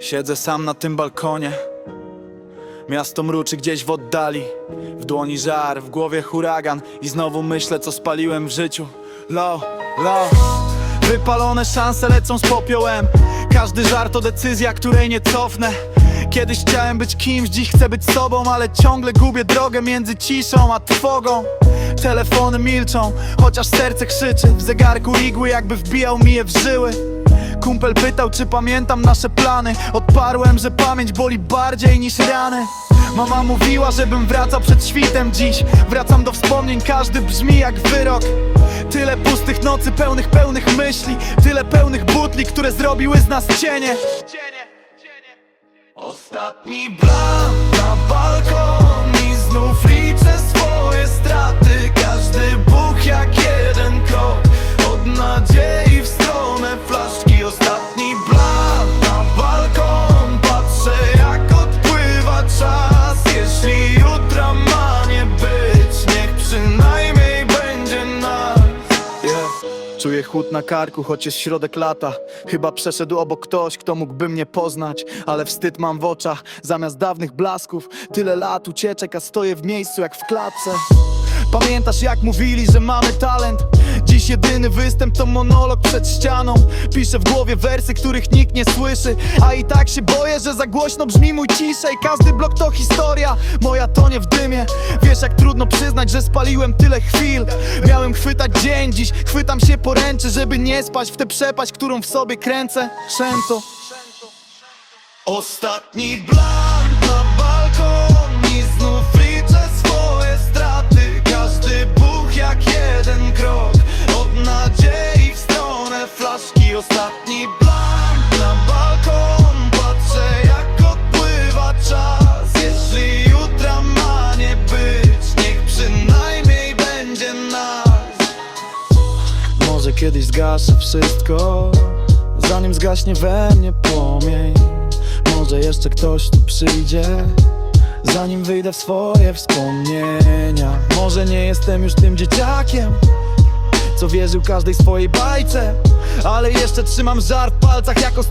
Siedzę sam na tym balkonie. Miasto mruczy gdzieś w oddali. W dłoni żar, w głowie huragan. I znowu myślę co spaliłem w życiu. Low, low Wypalone szanse lecą z popiołem. Każdy żart to decyzja, której nie cofnę. Kiedyś chciałem być kimś, dziś chcę być sobą Ale ciągle gubię drogę między ciszą a trwogą. Telefony milczą, chociaż serce krzyczy. W zegarku igły jakby wbijał mi je w żyły. Kumpel pytał, czy pamiętam nasze plany. Odparłem, że pamięć boli bardziej niż rany. Mama mówiła, żebym wracał przed świtem dziś. Wracam do wspomnień, każdy brzmi jak wyrok. Tyle pustych nocy, pełnych, pełnych myśli. Tyle pełnych butli, które zrobiły z nas cienie Ostatni blam Czuję chłód na karku, choć jest środek lata. Chyba przeszedł obok ktoś, kto mógłby mnie poznać. Ale wstyd mam w oczach, zamiast dawnych blasków. Tyle lat ucieczek, a stoję w miejscu jak w klatce. Pamiętasz jak mówili, że mamy talent? Dziś jedyny występ to monolog przed ścianą. Piszę w głowie wersy, których nikt nie słyszy. A i tak się boję, że za głośno brzmi mój ciszej. Każdy blok to historia, moja tonie w dymie. Wiesz jak trudno przyznać, że spaliłem tyle chwil. Miałem chwytać dzień, dziś chwytam się poręczy Żeby nie spać w tę przepaść, którą w sobie kręcę. Szęto Ostatni blank Może kiedyś zgaszę wszystko. Zanim zgaśnie we mnie płomień Może jeszcze ktoś tu przyjdzie. Zanim wyjdę w swoje wspomnienia Może nie jestem już tym dzieciakiem Co wierzył każdej swojej bajce Ale jeszcze trzymam żar w palcach jako